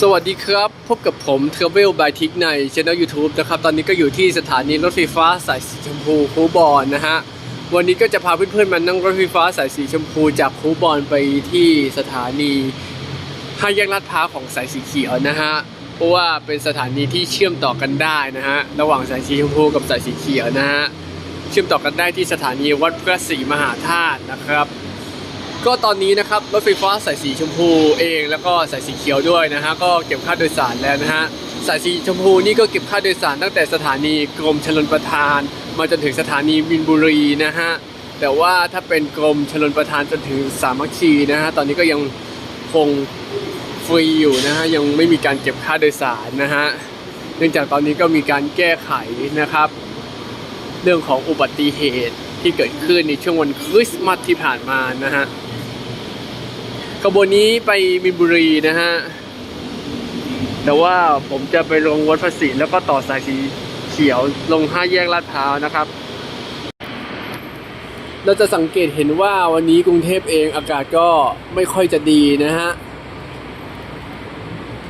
สวัสดีครับ พบกับผม Travel by t i k ในช่อง YouTube นะครับ ตอนนี้ก็อยู่ที่สถานีรถไฟฟ้าสายสีชมพูคูบอนนะฮะ วันนี้ก็จะพาเพื่อนๆมานั่งรถไฟฟ้าสายสีชมพูจากคูบอนไปที่สถานีห้าแยกลาดพร้าวของสายสีเขียวนะฮะ เพราะว่าเป็นสถานีที่เชื่อมต่อกันได้นะฮะ ระหว่างสายสีชมพูกับสายสีเขียวนะฮะ เชื่อมต่อกันได้ที่สถานีวัดพระศรีมหาธาตุนะครับ ก็ตอนนี้นะครับรถไฟฟ้าสายสีชมพูเอง แล้วก็สายสีเขียวด้วยนะฮะก็เก็บค่าโดยสารแล้วนะฮะสายสีชมพูนี่ก็เก็บค่าโดยสารตั้งแต่สถานีกรมชลประทาน มาจนถึงสถานีมินบุรีนะฮะแต่ว่าถ้าเป็นกรมชลประทานจนถึงสามัคคีนะฮะตอนนี้ก็ยังคงฟรีอยู่นะฮะยังไม่มีการเก็บค่าโดยสารนะฮะเนื่องจากตอนนี้ก็มีการแก้ไขนะครับ เรื่องของอุบัติเหตุที่เกิดขึ้นในช่วงวันคริสต์มาสที่ผ่านมานะฮะ ขบวนนี้ไปมินบุรีนะฮะ แต่ว่าผมจะไปลงวัดพระศรีแล้วก็ต่อสายสีเขียวลงห้าแยกลาดพร้าวนะครับ เราจะสังเกตเห็นว่าวันนี้กรุงเทพเองอากาศก็ไม่ค่อยจะดีนะฮะ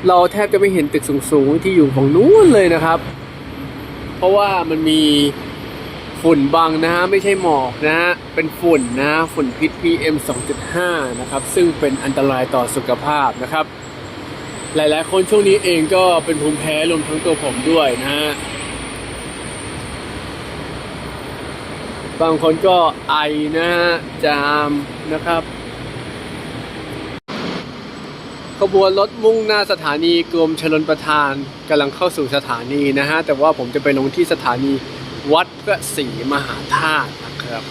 เราแทบจะไม่เห็นตึกสูงๆที่อยู่ฝั่งนู้นเลยนะครับ เพราะว่ามันมี ฝุ่นบังนะฮะไม่ใช่หมอกนะฮะเป็นฝุ่นนะฮะฝุ่นพิษ PM 2.5 นะครับซึ่งเป็นอันตรายต่อสุขภาพนะครับ หลายๆ คนช่วงนี้เองก็เป็นภูมิแพ้รวมทั้งตัวผมด้วยนะฮะบางคนก็ไอนะฮะจามนะครับขบวนรถมุ่งหน้าสถานีกรมชลประทานกำลังเข้าสู่สถานีนะฮะแต่ว่าผมจะไปลงที่สถานี วัดพระศรีมหาธาตุนะครับ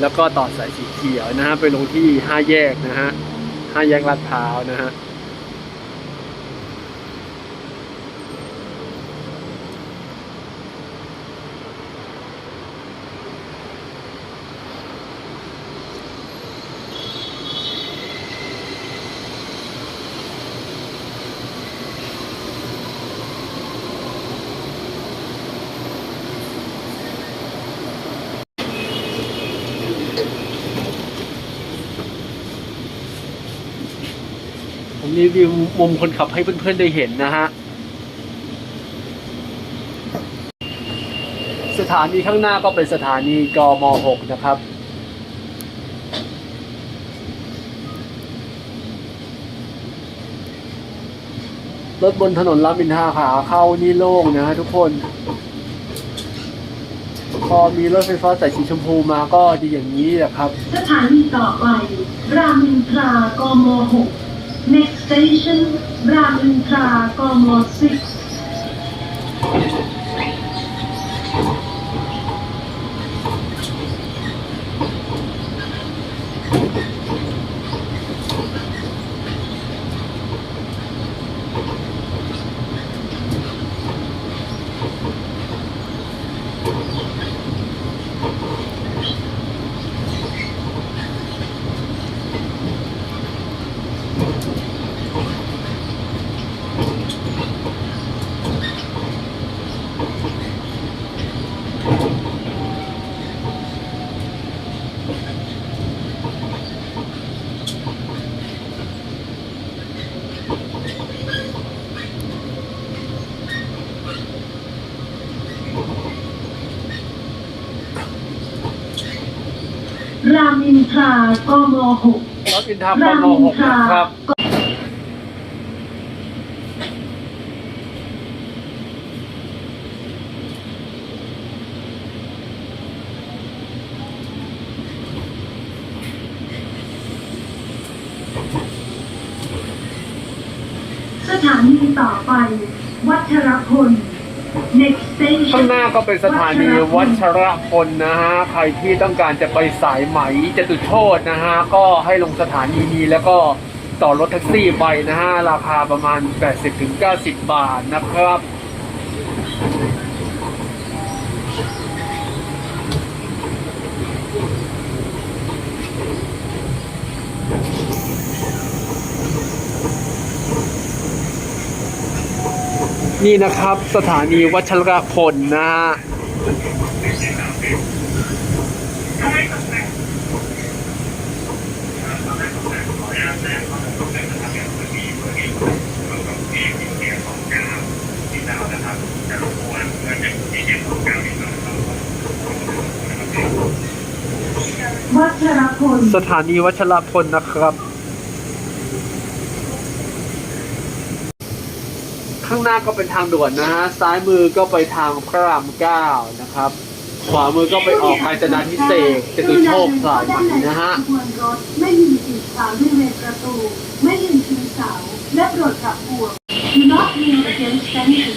แล้วก็ต่อสายสีเขียวนะฮะไปลงที่ห้าแยกนะฮะห้าแยกลาดพร้าวนะฮะ ผมรีวิวมุมคนขับให้เพื่อนๆได้เห็นนะฮะ สถานีข้างหน้าก็เป็นสถานีกม 6 นะครับรถบนถนนรามอินทราขาเข้านี่โล่งนะฮะทุกคน พอมีรถไฟฟ้าสายสีชมพูมาก็ดีอย่างนี้แหละครับ สถานีต่อไป รามอินทรากม 6 next station รามอินทรากม6 อินทรากม6รถอินทรากม6 นะครับ สถานีต่อไป วัชรพล ข้างหน้าก็เป็นสถานีวัชรพลนะฮะ ใครที่ต้องการจะไปสายไหมจตุโชตนะฮะ ก็ให้ลงสถานีนี้แล้วก็ต่อรถแท็กซี่ไปนะฮะ ราคาประมาณ 80-90 บาทนะครับ นี่นะครับสถานีวัชรพลนะฮะสถานีวัชรพลนะครับ ข้างหน้าก็เป็นทางด่วนนะฮะซ้ายมือก็ไปทางพระรามเก้านะครับ ขวามือก็ไปออกกาญจนาพิเศษกจตุโชคสายใหม่นะฮะไม่ยืนสีขาวบริเวณประตู ไม่ยืนชูเสาและโปรดขับพวง Do not lean against fences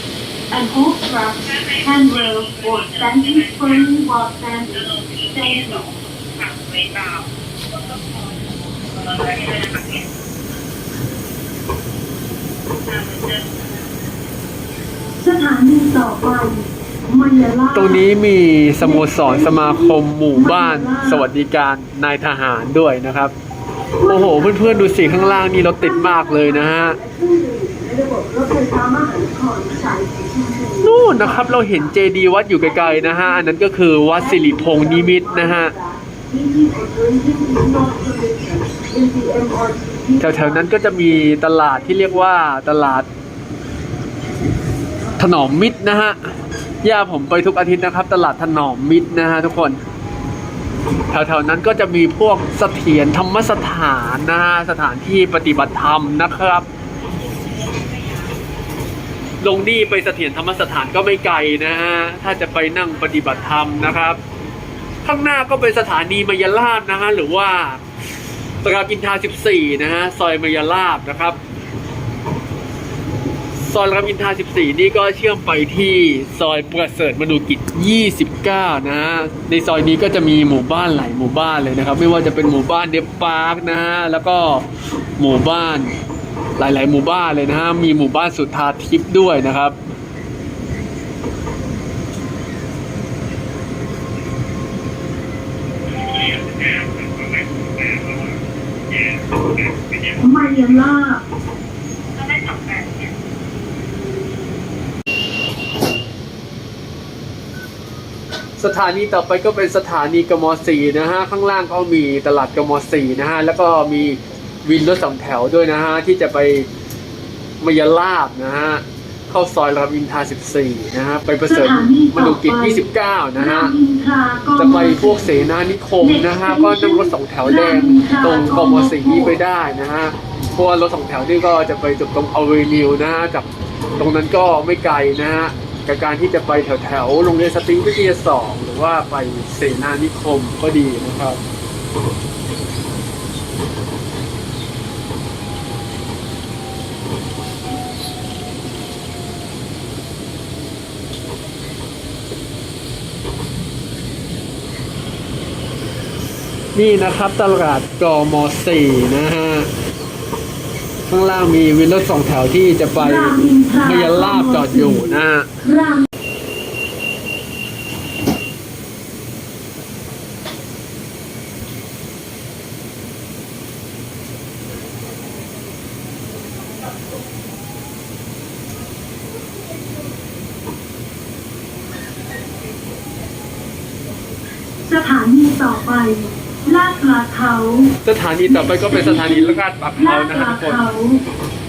and hold straps, handrails, or standing firmly while standing. Thank you. สถานีต่อไปมายาลาตรงนี้มีสโมสรสมาคมหมู่บ้าน สวัสดิการนายทหารด้วยนะครับ โอ้โห เพื่อนๆดูสิข้างล่างนี่รถติดมากเลยนะฮะระบบรถไฟฟ้ามหานครสายสีชมพูนู่นนะครับเราเห็นเจดีย์วัดอยู่ไกลๆนะฮะ อันนั้นก็คือวัดสิริพงษ์นิมิตรนะฮะแถวๆนั้นก็จะมีตลาดที่เรียกว่าตลาด ถนอมมิตรนะฮะย่าผมไปทุกอาทิตย์นะครับ ตลาดถนอมมิตรนะฮะทุกคนแถวๆนั้นก็จะมีพวกเสถียรธรรมสถานนะฮะสถานที่ปฏิบัติธรรมนะครับ ลงนี่ไปเสถียรธรรมสถานก็ไม่ไกลนะฮะถ้าจะไปนั่งปฏิบัติธรรมนะครับ ข้างหน้าก็เป็นสถานีมายาลาบนะฮะหรือว่าตรามอินทา 14 นะฮะซอยมายาลาบนะครับ ซอยรามอินทรา14 นี่ก็เชื่อมไปที่ซอยประเสริฐมนูกิจ 29 นะฮะ ในซอยนี้ก็จะมีหมู่บ้านหลายหมู่บ้านเลยนะครับ ไม่ว่าจะเป็นหมู่บ้านเดฟปาร์คนะฮะ แล้วก็หมู่บ้านหลาย ๆ หมู่บ้านเลยนะฮะ มีหมู่บ้านสุทธาทิพย์ด้วยนะครับไมายาลา สถานีต่อไปก็เป็นสถานีกมสี่นะฮะข้างล่างก็มีตลาดกมสี่นะฮะแล้วก็มีวินรถสองแถวด้วยนะฮะที่จะไปมายาลาบนะฮะเข้าซอยรามอินทรา14 นะฮะไปประเสริฐมนุกิจ 29 นะฮะรามอินทรากมจะไปพวกเสนานิคมนะฮะก็นั่งรถสองแถวแดงตรงกมสี่นี้ไปได้นะฮะเพราะว่ารถสองแถวนี่ก็จะไปจบตรงอเวนิวนะฮะจากตรงนั้นก็ไม่ไกลนะฮะ กับการที่จะไปแถวแถวๆโรงเรียนสตรีวิทยาสองหรือว่าไปเสนานิคมก็ดีนะครับ นี่นะครับตลาดกมสีนะฮะ ข้างล่างมีวินรถสองแถวที่จะไปมายาลาบจอดอยู่นะฮะ ราม สถานีต่อไป ลาดปลาเขา สถานีต่อไปก็เป็นสถานีลาดปากเขานะปฮะลาทุกคน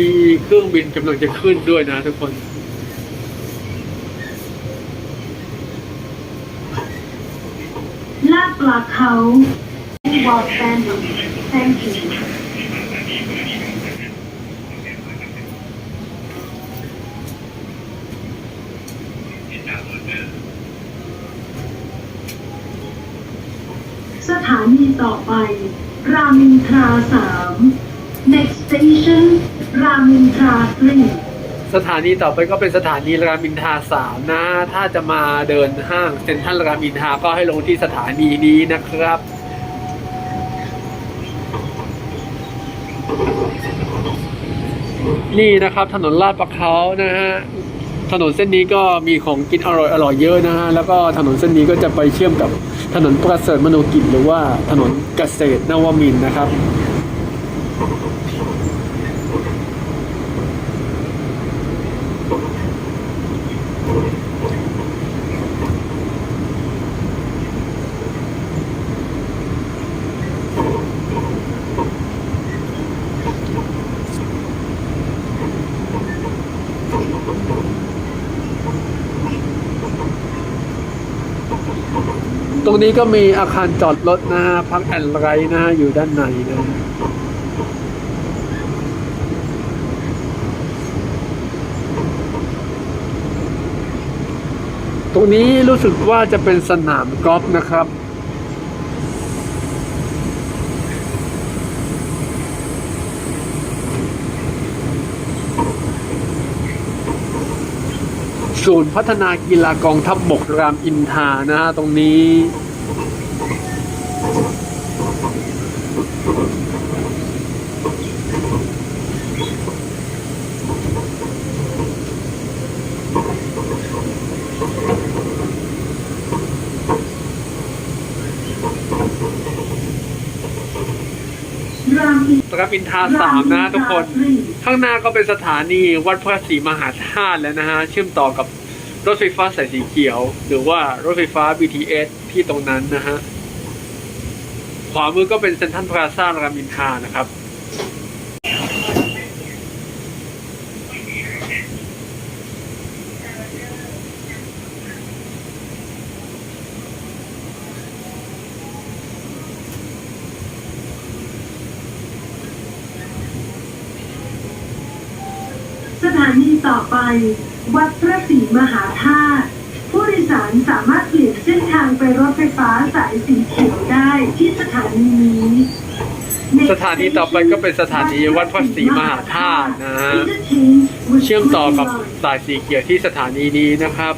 มีเครื่องบินกำลังจะขึ้นด้วยนะทุกคนลาดปลาเขาวอลแซนด์ thank you สถานีต่อไป รามอินทราสาม next station ามอินทรา three สถานีต่อไปก็เป็นสถานีรามอินทราสามนะ ถ้าจะมาเดินห้างเซ็นทรัลรามอินทราก็ให้ลงที่สถานีนี้นะครับนี่นะครับถนนลาดประเขานะฮะถนนเส้นนี้ก็มีของกินอร่อยอร่อยเยอะนะฮะแล้วก็ถนนเส้นนี้ก็จะไปเชื่อมกับถนนประเสริฐมโนกิจหรือว่าถนนเกษตรนวมินนะครับ ตรงนี้ก็มีอาคารจอดรถนะฮะพักแอนไรนะฮะอยู่ด้านในนะฮะตรงนี้รู้สึกว่าจะเป็นสนามกอล์ฟนะครับ ศูนย์พัฒนากีฬากองทัพบบกรามอินทานะฮะตรงนี้ รามอินามอินทาสามนะทุกคน ข้างหน้าก็เป็นสถานีวัดพระศรีมหาธาตุแล้วนะฮะ เชื่อมต่อกับรถไฟฟ้าสายสีเขียว หรือว่ารถไฟฟ้า BTS ที่ตรงนั้นนะฮะ ขวามือก็เป็นเซ็นทรัลพลาซ่ารามอินทานะครับ ไปวัดพระศรีมหาธาตุผู้โดยสารสามารถเปลี่ยนเส้นทางไปรถไฟฟ้าสายสีเขียวได้ที่สถานีนี้สถานีต่อไปก็เป็นสถานีวัดพระศรีมหาธาตุนะฮะเชื่อมต่อกับสายสีเขียวที่สถานีนี้นะครับ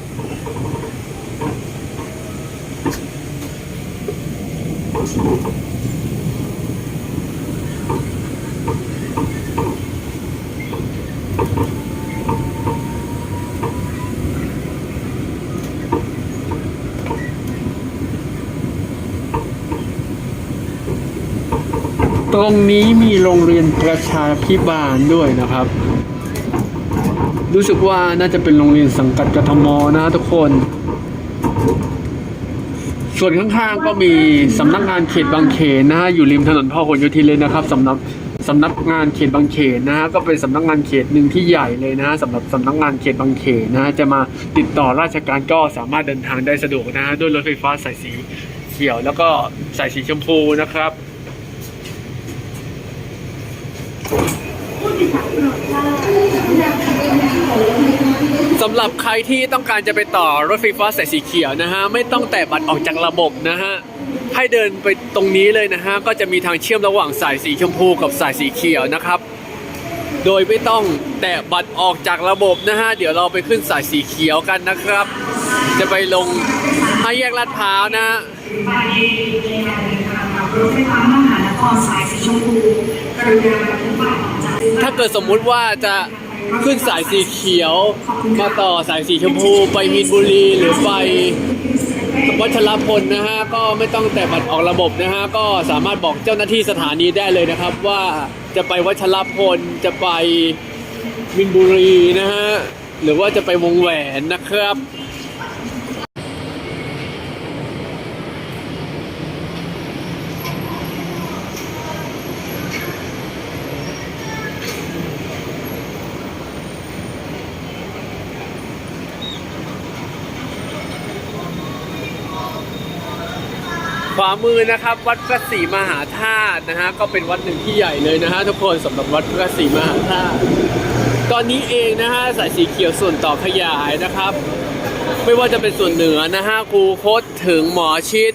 ตรงนี้มีโรงเรียนประชาพิบาลด้วยนะครับ รู้สึกว่าน่าจะเป็นโรงเรียนสังกัดกทมนะทุกคน ส่วนข้างๆก็มีสำนักงานเขตบางเขนนะฮะอยู่ริมถนนพหลโยธินเลยนะครับสำนักสำนักงานเขตบางเขนนะฮะก็เป็นสำนักงานเขตหนึ่งที่ใหญ่เลยนะฮะสำหรับสำนักงานเขตบางเขนนะฮะจะมาติดต่อราชการก็สามารถเดินทางได้สะดวกนะฮะด้วยรถไฟฟ้าสายสีเขียวแล้วก็สายสีชมพูนะครับ สำหรับใครที่ต้องการจะไปต่อรถไฟฟ้าสายสีเขียวนะฮะ ไม่ต้องแตะบัตรออกจากระบบนะฮะ ให้เดินไปตรงนี้เลยนะฮะ ก็จะมีทางเชื่อมระหว่างสายสีชมพูกับสายสีเขียวนะครับ โดยไม่ต้องแตะบัตรออกจากระบบนะฮะ เดี๋ยวเราไปขึ้นสายสีเขียวกันนะครับ จะไปลงห้าแยกลาดพร้าวนะฮะรถไฟฟ้ามหานครสายสีชมพู ถ้าเกิดสมมุติว่าจะขึ้นสายสีเขียว มาต่อสายสีชมพูไปมีนบุรีหรือไปวัชรพลนะฮะก็ไม่ต้องแต่บัตรออกระบบนะฮะก็สามารถบอกเจ้าหน้าที่สถานีได้เลยนะครับ ว่าจะไปวัชรพลจะไปมินบุรีนะฮะหรือว่าจะไปวงแหวนนะครับ มือนะครับ วัดพระศรีมหาธาตุนะฮะก็เป็นวัดหนึ่งที่ใหญ่เลยนะฮะทุกคนสำหรับวัดพระศรีมหาธาตุตอนนี้เองนะฮะสายสีเขียวส่วนต่อขยายนะครับ ไม่ว่าจะเป็นส่วนเหนือนะฮะคูคตถึงหมอชิด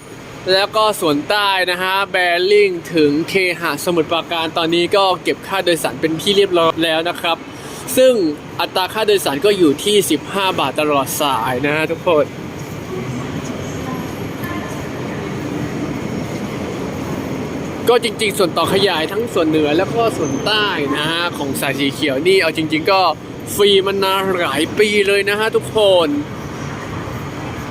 แล้วก็ส่วนใต้นะฮะแบริ่งถึงเคหะสมุทรปราการตอนนี้ก็เก็บค่าโดยสารเป็นที่เรียบร้อยแล้วนะครับ ซึ่งอัตราค่าโดยสารก็อยู่ที่ 15 บาทตลอดสายนะฮะทุกคน ก็จริง ๆ ส่วนต่อขยายทั้งส่วนเหนือแล้วก็ส่วนใต้นะฮะของสายสีเขียวนี่เอาจริง ๆ ก็ฟรีมานานหลายปีเลยนะฮะทุกคน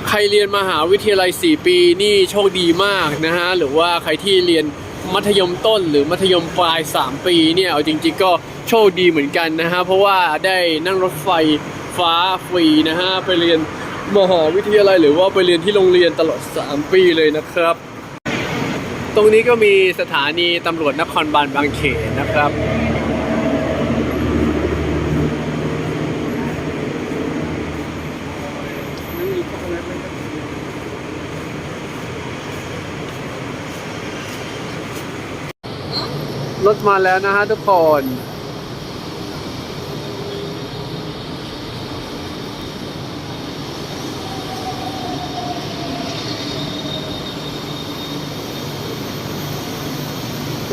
ใครเรียนมหาวิทยาลัย 4 ปีนี่โชคดีมากนะฮะหรือว่าใครที่เรียนมัธยมต้นหรือมัธยมปลาย 3 ปีเนี่ยเอาจริง ๆ ก็โชคดีเหมือนกันนะฮะเพราะว่าได้นั่งรถไฟฟ้าฟรีนะฮะไปเรียนมหาวิทยาลัยหรือว่าไปเรียนที่โรงเรียนตลอด 3 ปีเลยนะครับ ตรงนี้ก็มีสถานีตำรวจนครบาลบางเขนนะครับ รถมาแล้วนะฮะทุกคน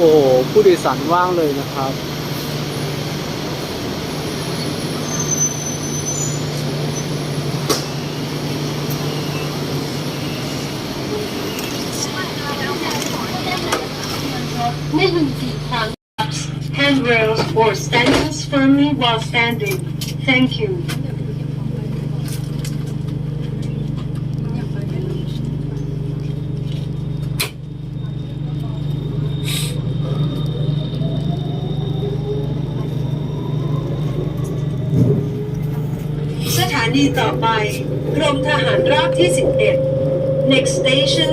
อ้โหผู้โดยสารว่างเลยนะครับไม่หนึ่งสี่ครั้ง handrails or stanchions firmly while standing thank you ต่อไป กรมทหารราบที่ 11 next station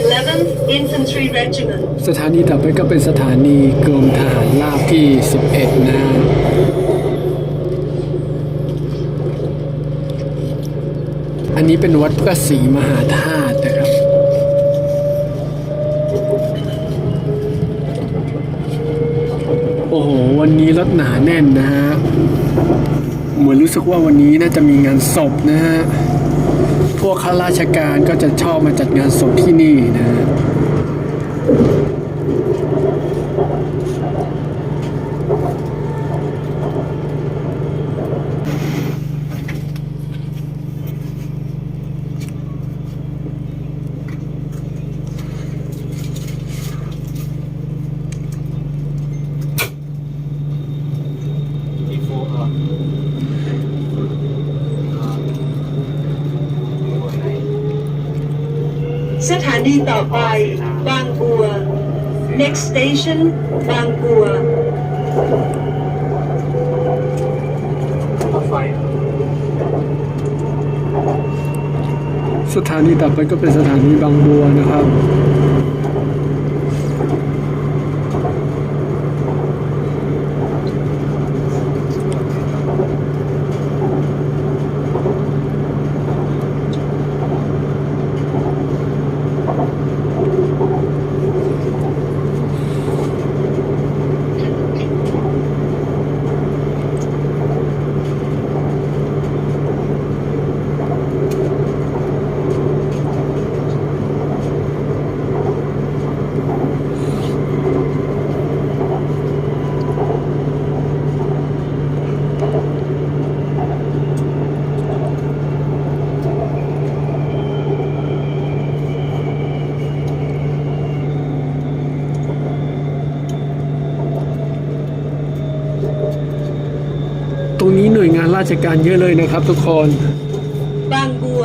11th Infantry Regiment สถานีต่อไปก็เป็นสถานีกรมทหารราบที่ 11 นะฮะอันนี้เป็นวัดพระศรีมหาธาตุนะครับ โอ้โห วันนี้รถหนาแน่นนะฮะ เหมือนรู้สึกว่าวันนี้น่าจะมีงานศพนะฮะ พวกข้าราชการก็จะชอบมาจัดงานศพที่นี่นะฮะ สถานีต่อไป บางบัว next station บางบัวสถานีต่อไปก็เป็นสถานีบางบัวนะครับ ราชการเยอะเลยนะครับทุกคน บางบัว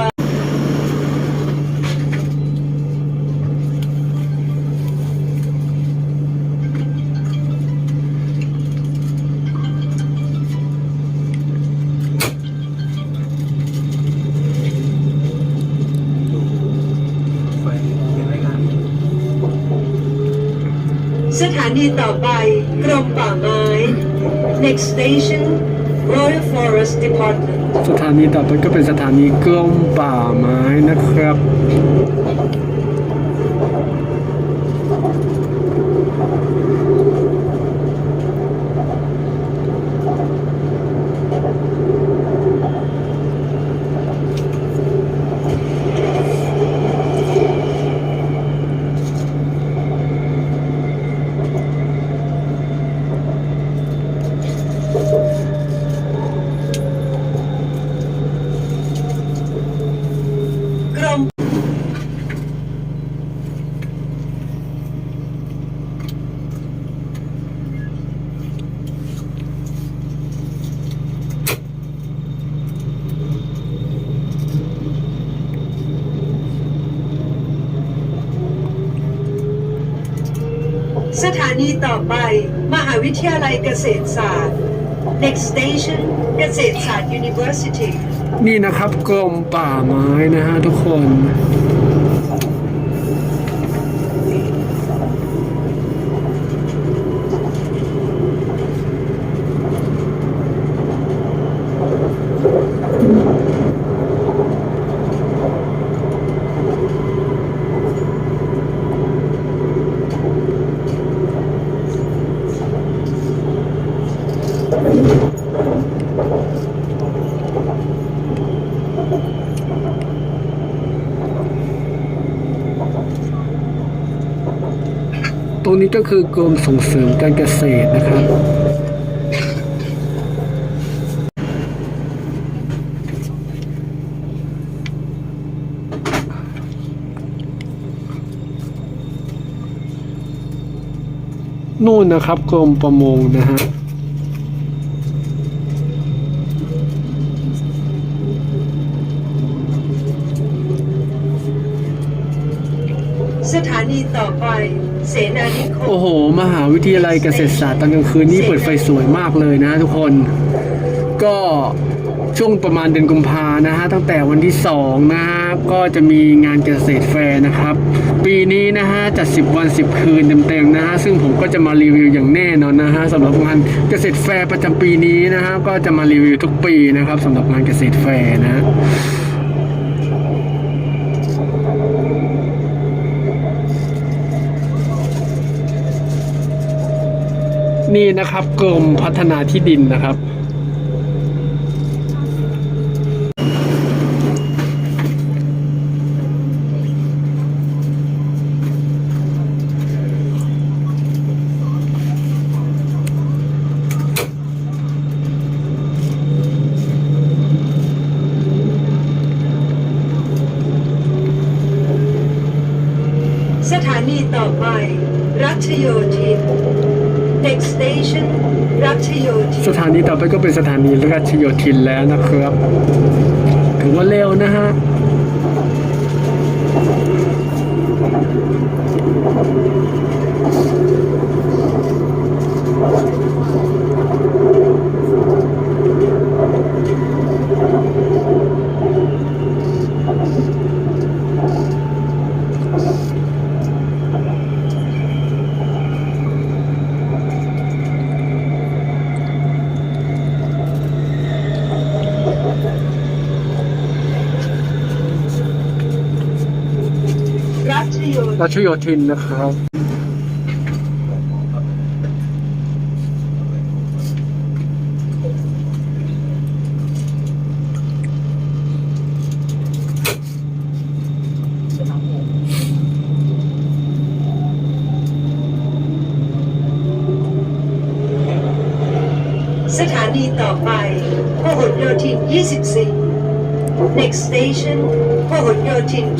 สถานีต่อไปกรมป่าไม้ next station Royal Forest Department สถานีต่อไปก็เป็นสถานีกรมป่าไม้นะครับ กรม สถานี ต่อไป มหาวิทยาลัยเกษตรศาสตร์ next station เกษตรศาสตร์ University นี่นะครับกรมป่าไม้นะฮะทุกคน รงนี้ก็คือกรมส่งเสริมการเกษตรนะครับ นู่นนะครับกรมประมงนะฮะสถานีต่อไป เสนานิคมโอ้โห มหาวิทยาลัยเกษตรศาสตร์ตอนกลางคืนนี่เปิดไฟสวยมากเลยนะทุกคน ก็ช่วงประมาณเดือนกุมภานะฮะตั้งแต่วันที่ 2 นะฮะก็จะมีงานเกษตรแฟร์นะครับ ปีนี้นะฮะจัด 10 วัน 10 คืนเต็มๆนะฮะซึ่งผมก็จะมารีวิวอย่างแน่นอนนะฮะสำหรับงานเกษตรแฟร์ประจำปีนี้นะฮะก็จะมารีวิวทุกปีนะครับสำหรับงานเกษตรแฟร์นะ นี่นะครับกรมพัฒนาที่ดินนะครับ สถานีต่อไป รัชโยธิน next station รัชโยธิ ส น ถานีต่อ ไปก็เป็นสถานีราชโยธินแล้วนะครับ ถือว่าเร็วนะฮะ ราชโยธินนะครับ สถานีต่อไปพหลโยธิน 24 next station พหลโยธิน 24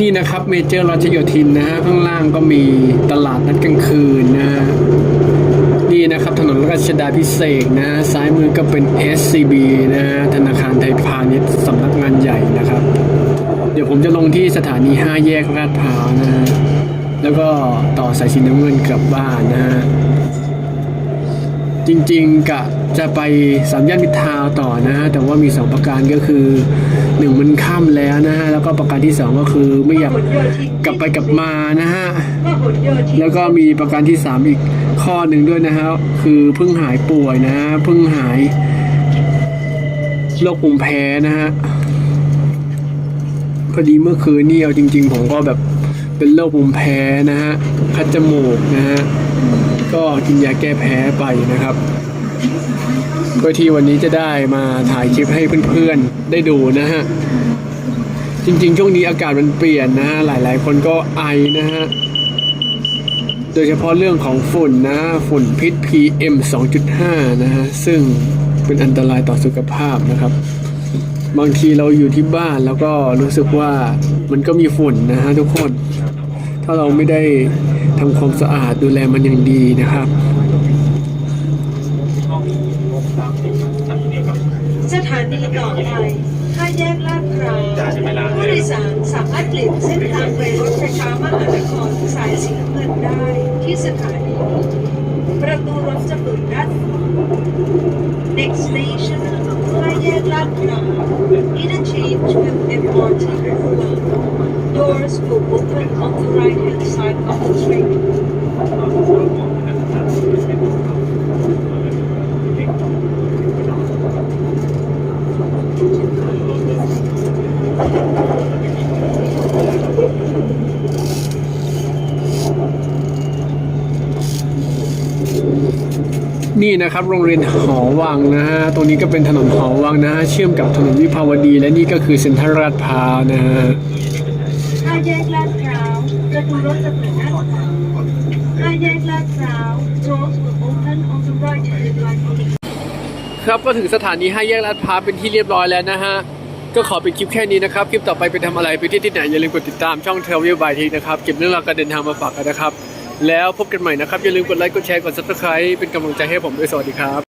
นี่นะครับ เจอร์ราชโยธินนะฮะข้างล่างก็มีตลาดนัดกลางคืนนะฮะนี่นะครับถนนราชดาพิเศษนะซ้ายมือก็เป็น SCB นะฮะธนาคารไทยพาณิชย์สำนักงานใหญ่นะครับ เดี๋ยวผมจะลงที่สถานี 5 แยกลาดพร้าวนะฮะแล้วก็ต่อสายสีน้ำเงินกลับบ้านนะฮะ จริงๆกะจะไปสามย่านมิทาว์ต่อนะฮะแต่ว่ามี 2 ประการก็คือหนึ่งมันค่ำแล้วนะฮะแล้วก็ประการที่ 2 ก็คือไม่อยากกลับไปกลับมานะฮะแล้วก็มีประการที่ 3 อีกข้อหนึ่งด้วยนะฮะคือเพิ่งหายป่วยนะฮะเพิ่งหายโรคภูมิแพ้นะฮะพอดีเมื่อคืนนี่เอาจริง ๆ ผมก็แบบเป็นโรคภูมิแพ้นะฮะคัดจมูกนะฮะ ก็กินยาแก้แพ้ไปนะครับเพื่อที่วันนี้จะได้มาถ่ายคลิปให้เพื่อนๆได้ดูนะฮะ จริงๆ ช่วงนี้อากาศมันเปลี่ยนนะฮะ หลายๆ คนก็ไอนะฮะ โดยเฉพาะเรื่องของฝุ่นนะ ฝุ่นพิษ PM 2.5 นะฮะ ซึ่งเป็นอันตรายต่อสุขภาพนะครับ บางทีเราอยู่ที่บ้านแล้วก็รู้สึกว่ามันก็มีฝุ่นนะฮะทุกคน ถ้าเราไม่ได้ทำความสะอาดดูแลมันอย่างดีนะครับ สถานีต่อไปห้าแยกลาดพร้าวผู้โดยสารสามารถเปลี่ยนเส้นทางไปรถไฟฟ้ามหานครสายสีน้ำเงินได้ที่สถานีประตูรถจะเปิดด้านขวา Next station ห้าแยกลาดพร้าว Interchange with MRT Reform Doors will open on the right hand side of the train นี่นะครับโรงเรียนหอวังนะฮะ ตรงนี้ก็เป็นถนนหอวังนะฮะ เชื่อมกับถนนวิภาวดี และนี่ก็คือเซ็นทรัลลาดพร้าวนะฮะ ห้าแยกลาดพร้าวประตูรถจะเปิดด้านขวาห้าแยกลาดพร้าว Doors will open on the right hand side of the ครับก็ถึงสถานีห้าแยกลาดพร้าวเป็นที่เรียบร้อยแล้วนะฮะ ก็ขอเป็นคลิปแค่นี้นะครับ คลิปต่อไปไปทำอะไรไปที่ที่ไหน อย่าลืมกดติดตามช่อง Travel by t นะครับ เก็บเรื่องราวการเดินทางมาฝากกันนะครับ แล้วพบกันใหม่นะครับ อย่าลืมกดไลค์กดแชร์กด subscribe เป็นกำลังใจให้ผมด้วยสวัสดีครับ